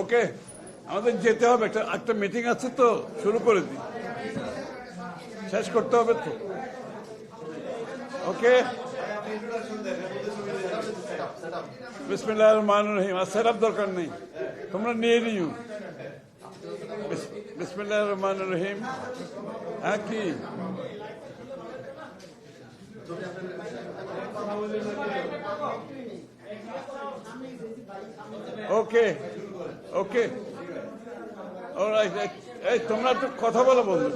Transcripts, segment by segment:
ওকে, আমাদের যেতে হবে। একটা একটা মিটিং আছে তো, শুরু করে দিই। শেষ করতে হবে তো। ওকে। বিসমিল্লাহ রহমান রহিম। আর সেট দরকার নেই। তোমরা নিয়ে নিও। বিসমিল্লাহ রহমান রহিম। হ্যাঁ কি? ওকে। ওকে এই তোমরা একটু কথা বলো বন্ধু।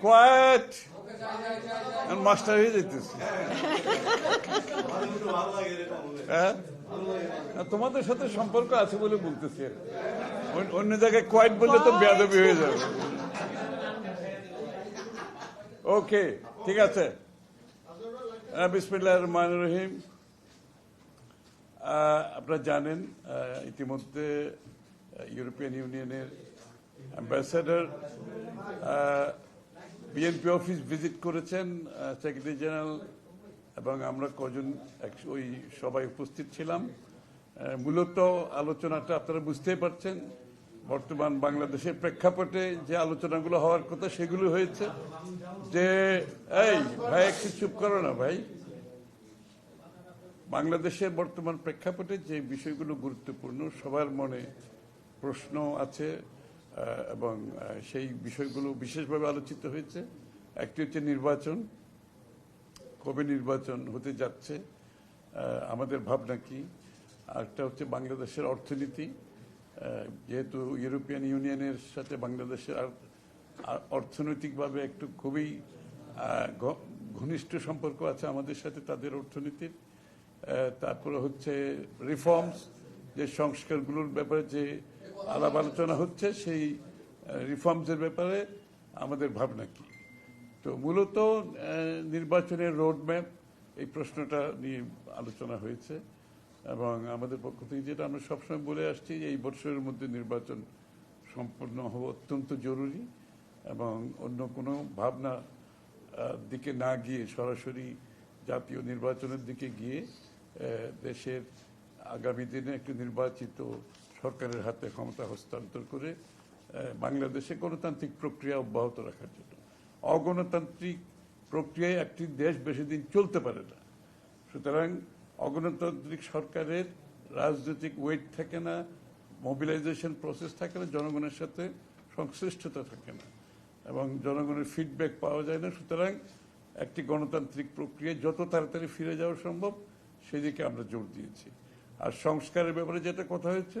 কোয়াইট মাস্টার হয়ে যেতেছে। হ্যাঁ? তোমাদের সাথে সম্পর্ক আছে বলে বলতেছি। অন্য- জায়গায় কোয়াইট বললে তো বেয়াদবি হয়ে যাবে। ওকে ঠিক আছে। বিসমিল্লাহ রহমান রহিম। আপনারা জানেন ইতিমধ্যে ইউরোপিয়ান ইউনিয়নের অ্যাম্বাসেডর বিএনপি অফিস ভিজিট করেছেন সেক্রেটারি জেনারেল এবং আমরা কজন ওই সবাই উপস্থিত ছিলাম। মূলত আলোচনাটা আপনারা বুঝতেই পারছেন, বর্তমান বাংলাদেশের প্রেক্ষাপটে যে আলোচনাগুলো হওয়ার কথা, সেগুলো হয়েছে যে, এই, ভাই, একটু চুপ করো না ভাই। বাংলাদেশের বর্তমান প্রেক্ষাপটে যে বিষয়গুলো গুরুত্বপূর্ণ, সবার মনে প্রশ্ন আছে এবং সেই বিষয়গুলো বিশেষভাবে আলোচিত হয়েছে। একটি হচ্ছে নির্বাচন, কবে নির্বাচন হতে যাচ্ছে আমাদের ভাবনা কি? আরেকটা হচ্ছে বাংলাদেশের অর্থনীতি যেহেতু ইউরোপিয়ান ইউনিয়নের সাথে বাংলাদেশের অর্থনৈতিকভাবে একটু খুবই ঘনিষ্ঠ সম্পর্ক আছে আমাদের সাথে, তাদের অর্থনীতির। তারপরে হচ্ছে রিফর্মস যে সংস্কারগুলোর ব্যাপারে যে আলাপ আলোচনা হচ্ছে, সেই রিফর্মসের ব্যাপারে আমাদের ভাবনা কি? তো মূলত নির্বাচনের রোডম্যাপ এই প্রশ্নটা নিয়ে আলোচনা হয়েছে এবং আমাদের পক্ষ থেকে যেটা আমরা সবসময় বলে আসছি যে এই বছরের মধ্যে নির্বাচন সম্পন্ন হওয়া অত্যন্ত জরুরি এবং অন্য কোনো ভাবনা দিকে না গিয়ে সরাসরি জাতীয় নির্বাচনের দিকে গিয়ে দেশের আগামী দিনে একটি নির্বাচিত সরকারের হাতে ক্ষমতা হস্তান্তর করে বাংলাদেশে গণতান্ত্রিক প্রক্রিয়া অব্যাহত রাখার জন্য। অগণতান্ত্রিক প্রক্রিয়ায় একটি দেশ বেশি দিন চলতে পারে না। সুতরাং অগণতান্ত্রিক সরকারের রাজনৈতিক ওয়েট থাকে না মোবিলাইজেশন প্রসেস থাকে না, জনগণের সাথে সংশ্লিষ্টতা থাকে না এবং জনগণের ফিডব্যাক পাওয়া যায় না। সুতরাং একটি গণতান্ত্রিক প্রক্রিয়ায় যত তাড়াতাড়ি ফিরে যাওয়া সম্ভব সেদিকে আমরা জোর দিয়েছি। আর সংস্কারের ব্যাপারে যেটা কথা হয়েছে,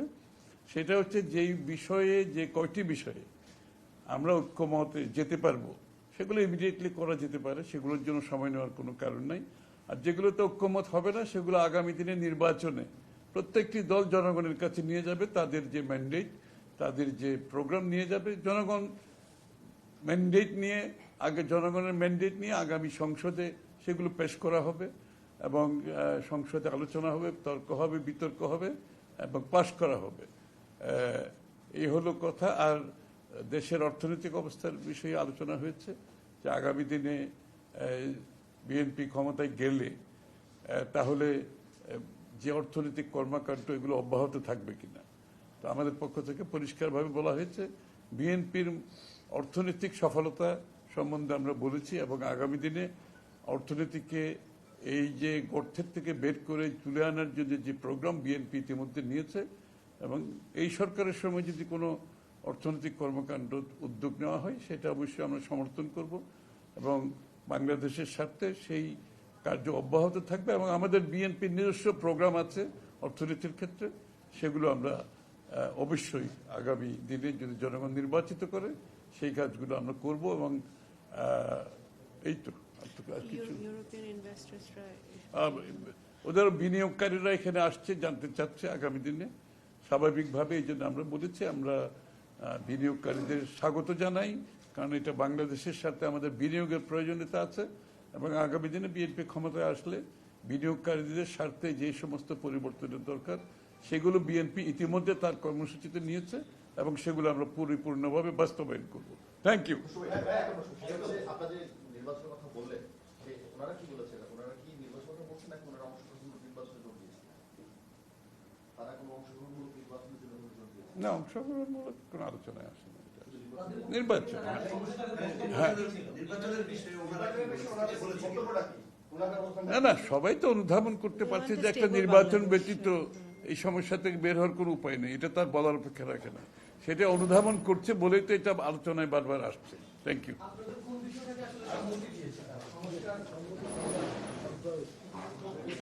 সেটা হচ্ছে যেই বিষয়ে, যে কয়টি বিষয়ে আমরা ঐক্যমতে যেতে পারব, সেগুলো ইমিডিয়েটলি করা যেতে পারে, সেগুলোর জন্য সময় নেওয়ার কোনো কারণ নাই। আর যেগুলোতে ঐক্যমত হবে না, সেগুলো আগামী দিনে নির্বাচনে প্রত্যেকটি দল জনগণের কাছে নিয়ে যাবে, তাদের যে ম্যান্ডেট তাদের যে প্রোগ্রাম নিয়ে যাবে। জনগণ ম্যান্ডেট নিয়ে, আগে জনগণের ম্যান্ডেট নিয়ে আগামী সংসদে সেগুলো পেশ করা হবে। এবং সংসদে আলোচনা হবে, তর্ক হবে, বিতর্ক হবে এবং পাশ করা হবে। এই হলো কথা। আর দেশের অর্থনৈতিক অবস্থার বিষয়ে আলোচনা হয়েছে যে আগামী দিনে বিএনপি ক্ষমতায় গেলে তাহলে যে অর্থনৈতিক কর্মকাণ্ড এগুলো অব্যাহত থাকবে কিনা। তো আমাদের পক্ষ থেকে পরিষ্কারভাবে বলা হয়েছে, বিএনপির অর্থনৈতিক সফলতা সম্বন্ধে আমরা বলেছি এবং আগামী দিনে অর্থনীতিকে এই যে গর্থের থেকে বের করে তুলে আনার জন্য যে প্রোগ্রাম বিএনপি ইতিমধ্যে নিয়েছে এবং এই সরকারের সময় যদি কোনো অর্থনৈতিক কর্মকাণ্ড উদ্যোগ নেওয়া হয়, সেটা অবশ্যই আমরা সমর্থন করব এবং বাংলাদেশের স্বার্থে সেই কার্য অব্যাহত থাকবে এবং আমাদের বিএনপির নিজস্ব প্রোগ্রাম আছে অর্থনীতির ক্ষেত্রে, সেগুলো আমরা অবশ্যই আগামী দিনে যদি জনগণ নির্বাচিত করে, সেই কাজগুলো আমরা করব এবং এই তো। আর তো কিছু ইউরোপিয়ান ইনভেস্টার্সরা আহ, ওদের বিনিয়োগকারীরা এখানে আসছে জানতে চাচ্ছে আগামী দিনে। স্বাভাবিকভাবে এই জন্য আমরা বলেছি আমরা বিনিয়োগকারীদের স্বাগত জানাই কারণ এটা বাংলাদেশের সাথে আমাদের বিনিয়োগের প্রয়োজনীয়তা আছে এবং আগামী দিনে বিএনপি ক্ষমতায় আসলে বিনিয়োগকারীদের স্বার্থে যে সমস্ত পরিবর্তনের দরকার সেগুলো বিএনপি ইতিমধ্যে তার কর্মসূচিতে নিয়েছে এবং সেগুলো আমরা পরিপূর্ণভাবে বাস্তবায়ন করব। থ্যাংক ইউ নির্বাচনের কথা বললেন যে ওনারা কি বলেছেন ওনারা কি নির্বাচনের বলছেন নাকি ওনারা অংশগ্রহণ নির্বাচনে যোগ দিয়েছেন তারা কোনো অংশগ্রহণ নির্বাচনের জন্য দিয়েছে? না অংশগ্রহণমূলক কোনো আলোচনায় আসে নির্বাচন। হ্যাঁ অবস্থান না না সবাই তো অনুধাবন করতে পারছে যে একটা নির্বাচন ব্যতীত এই সমস্যা থেকে বের হওয়ার কোনো উপায় নেই। এটা তার বলার অপেক্ষা রাখে না। সেটা অনুধাবন করছে বলেই তো এটা আলোচনায় বারবার আসছে। থ্যাংক ইউ আপনাদের কোন বিষয়টাকে আসলে সম্মতি দিয়েছে তারা? সংস্কার